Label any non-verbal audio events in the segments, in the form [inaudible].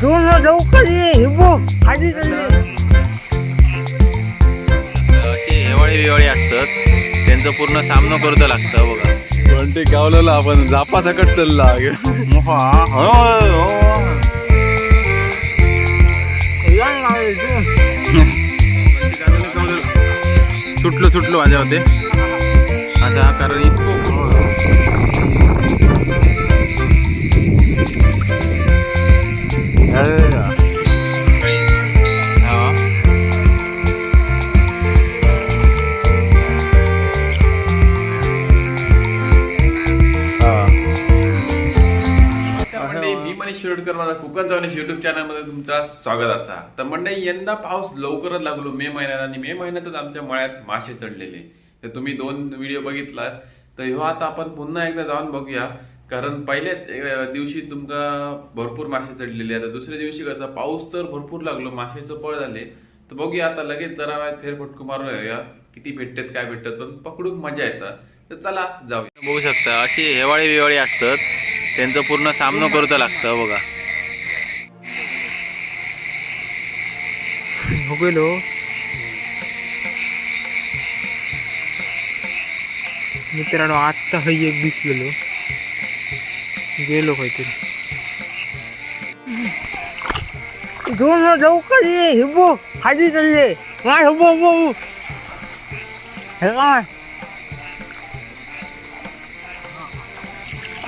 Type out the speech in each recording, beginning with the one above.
दोन लवकर ये हे बघ खाली हेवाळी बिवाळी असतात. त्यांचं पूर्ण सामना करतो लागतं बघा. पण ते गावलेलं आपण जापा सकट चालला सुटलो सुटलो माझ्या होते असा कारण इतकं हा. तर मंडळी मी मनीष शिरोडकर माझा कोकण जाऊन युट्यूब चॅनलमध्ये तुमचा स्वागत असा. तर मंडळी यंदा पाऊस लवकरच लागलो मे महिन्यात आणि मे महिन्यातच आमच्या मळ्यात मासे चढलेले. तर तुम्ही दोन व्हिडिओ बघितला तर ह्यो आता आपण पुन्हा एकदा जाऊन बघूया. कारण पहिल्याच अं, दिवशी तुमका भरपूर मासे चढलेले आता दुसऱ्या दिवशी कसा पाऊस तर भरपूर लागलो माशाचं पळ झाले. तर बघूया आता लगेच जरा फेरफटको मारून येऊया. किती भेटतात काय भेटतात पण पकडून मजा येतात तर चला जाऊया. बघू शकता अशी हेवाळी बिवाळी असतात. त्यांचं पूर्ण सामना करतो लागतं बघा. हो. गेलो मित्रांनो आत्ता हय एक दिसलेलो. गेलो काहीतरी दोन लवकर ये हे बघ खाली चालले. काय हो बघ बघ हे काय?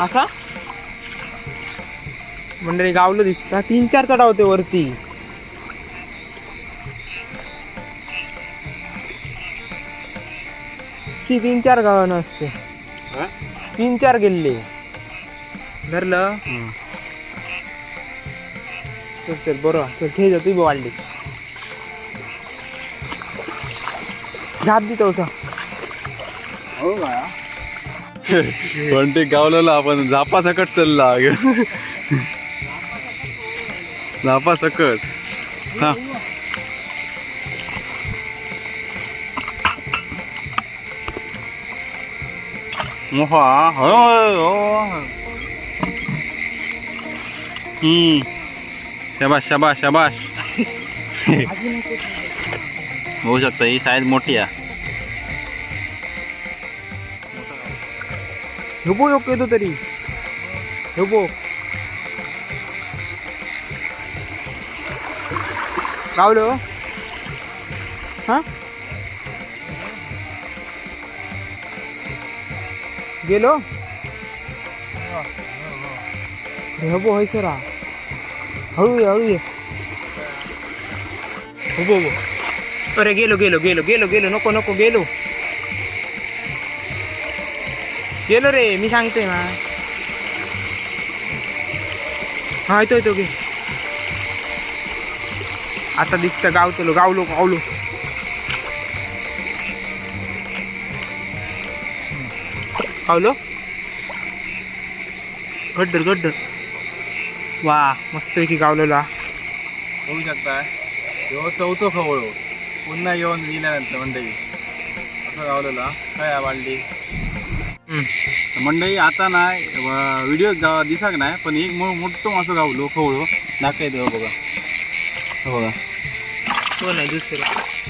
असा? मंडळी गावलं दिसता. तीन चार चढा होते वरती. शी तीन चार गावानं असते तीन चार गेले. धरलं. चल चल बरोबर चल ठे जा तुम्ही वाढली झाप देतो होता पण ते गावलेलं आपण जापा सकट चालला जापा सकट हा हम्म. शाबाश शाबाश शाबाश [laughs] होऊ शकतं ही साईज मोठी आहे. हेबो योग येतो तरी. हेबो गावलो हा? गेलो? हेबो होय सरा. हळू ये हळू ये हेबो हेबो अरे गेलो गेलो गेलो गेलो गेलो. नको नको गेलो. गेलो रे मी सांगते ना. हा येतो येतो गे आता दिसतं गावतलो गावलो गावलो गावलो गड्डर गड्डर. वा मस्तपैकी गावलेला. होऊ शकता. ह्यो चौथो खवळो. पुन्हा येऊन दिल्यानंतर मंडळी असं गावलेला. काय वाढली मंडळी आता नाही व्हिडिओ दिसाक नाही पण एक मोठं मासं गावलो खवळो. दाखवायचं हो बघा. हो बघा. हो नाही दुसरं.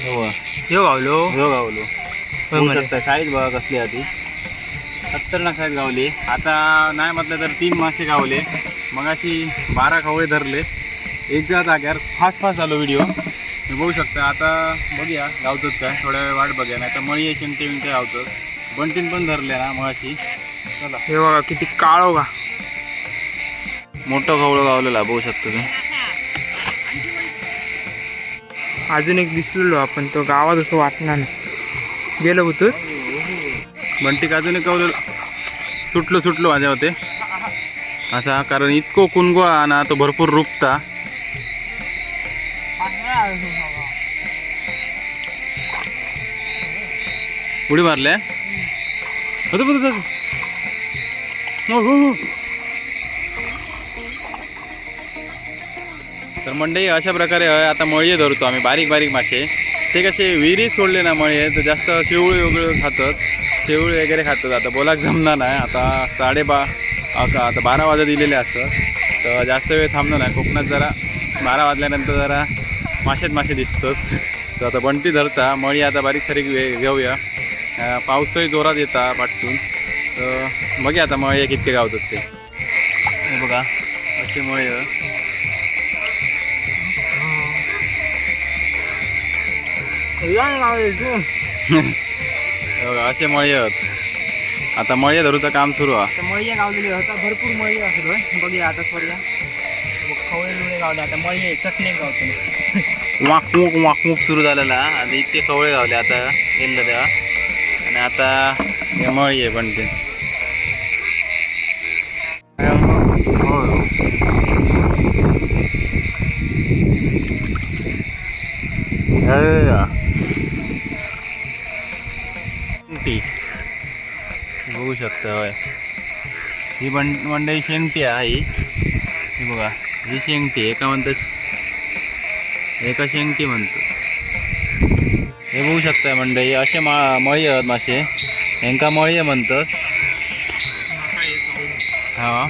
हो बघा. गावलो. हो गावलो. शकता साईज बघा कसली आधी खतरनाक साईज गावली. आता नाही म्हटलं तर तीन मासे गावले. मग अशी बारा खवळे धरले. एकदा जाग्यावर फास्ट फास्ट आलो व्हिडिओ बघू शकता आता बघूया गावतात काय. थोड्या वेळ वाट बघूया नाही तर मळी येशील ते ते गावतात. बंटीन पण धरले ना मग अशी चला. हे बघा किती काळो का मोठं खवळं गावलेला बघू शकतो तुम्ही. अजून एक दिसलेलो आपण तो गावात असं वाटणार नाही. गेलो होतो. बंटी अजून कवलेलं सुटलो सुटलो माझ्या होते असा कारण इतको कुणगो ना तो भरपूर रुपता. उडी मारल्या? होतं. हो, हो. तर मंडळी अशा प्रकारे आता मळी धरतो आम्ही बारीक बारीक मासे. ते कसे विहिरीत सोडले ना मळे तर जास्त शेवळी वगैरे खातात. शेवळी वगैरे खातात. आता बोलाक जमणार नाही. आता साडेबा अका- आता बारा वाजता दिलेले असतात तर जास्त वेळ थांबलो नाही. कोकणात जरा बारा वाजल्यानंतर जरा मासेत मासे दिसतात तर आता बंटी धरता. मळी आता बारीक सारीक वे घेऊया. पाऊसही जोरात येता पाठसून तर बघूया आता मळी कितके गावतात ते. बघा. असे मळी बघा असे मळी आहेत. आता मळी धरूचं काम सुरू आहे. तर मळी गावलेली होता भरपूर मळी असलो बघूया आता सॉरी खवळे लुळे गावले आता मळी चटणी गावते. वाकमुक वाकमुक सुरू झालेला. आणि इतके कवळे गावले आता गेलं तेव्हा. आणि आता हे मळी आहे पण ते. शेंगटी शकता होय. ही बं मंडई शेंगटी आहे ही ही बघा ही शेंगटी एका म्हणतात एका शेंगटी म्हणतो. हे बघू शकता मंडई असे मा मळी आहेत मासे. यांका मळी म्हणतात हा.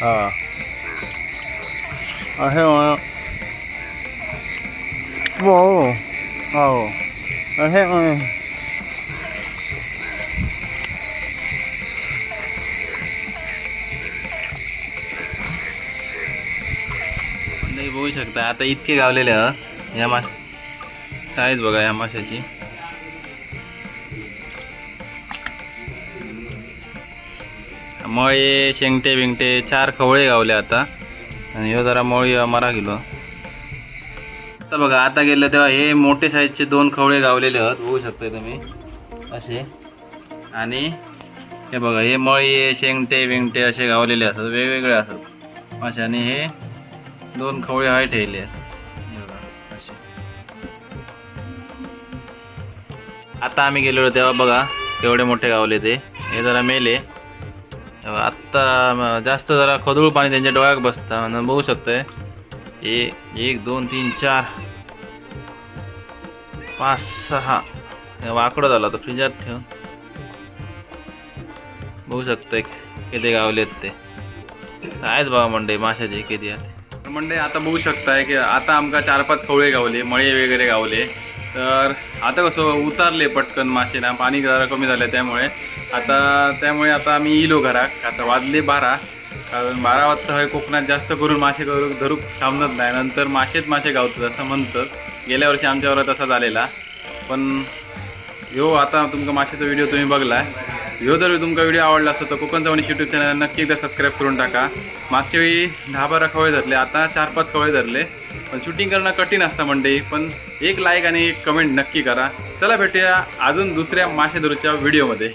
हा. असे हो हो असे म्हण- मंडळी बघू शकता आता इतके गावलेले या मास साईज बघा या माशाची मळे शेंगटे बिंगटे चार खवळे गावले आता आणि ह्यो जरा मळी मारा गेलो आता बघा आता गेलं तेव्हा हे मोठे साईजचे दोन खवळे गावलेले आहेत. बघू शकता तुम्ही. असे. आणि हे बघा हे मळी शेंगटे बिंगटे असे गावलेले असतात. वेगवेगळे असतात. मासे आणि हे दोन खवळे हाय ठेवले. आहेत आता आम्ही गेलेलो तेव्हा बघा केवढे मोठे गावले ते. हे जरा मेले. आत्ता जास्त जरा खदूळ पाणी त्यांच्या डोळ्यात बसतं. आणि बघू शकतंय. हे एक दोन तीन चार. पाच सहा. वाकडं झाला तो फ्रीजात ठेव. बघू शकतंय किती गावलेत ते. आहेच बाबा मंडई माशाचे किती आहेत. मंडई आता बघू शकताय की आता आमका चार पाच कवळे गावले मळे वगैरे गावले. तर आता कसं उतारले पटकन मासे ना पाणी जरा कमी झालं त्यामुळे. आता त्यामुळे आता आम्ही इलो घराक आता वाजले बारा. कारण बारा वाजता हय कोकणात जास्त करून मासे करू धरूक थांबत नाही. नंतर मासेच मासे गावतात असं म्हणतं गेल्या वर्षी आमच्यावर तसा झालेला. पण ह्यो आता तुमका माशाचा व्हिडिओ तुम्ही बघला ह्यो जर तुमका व्हिडिओ आवडला असतो तर कोकण चवणी यूट्यूब चॅनल नक्की एकदा सबस्क्राईब करून टाका. मागच्या वेळी दहा बारा खवळे धरले आता चार पाच खवळे धरले. पण शूटिंग करणं कठीण असतं मंडई पण एक लाईक आणि एक कमेंट नक्की करा. चला भेटूया अजून दुसऱ्या मासे धरूच्या व्हिडिओमध्ये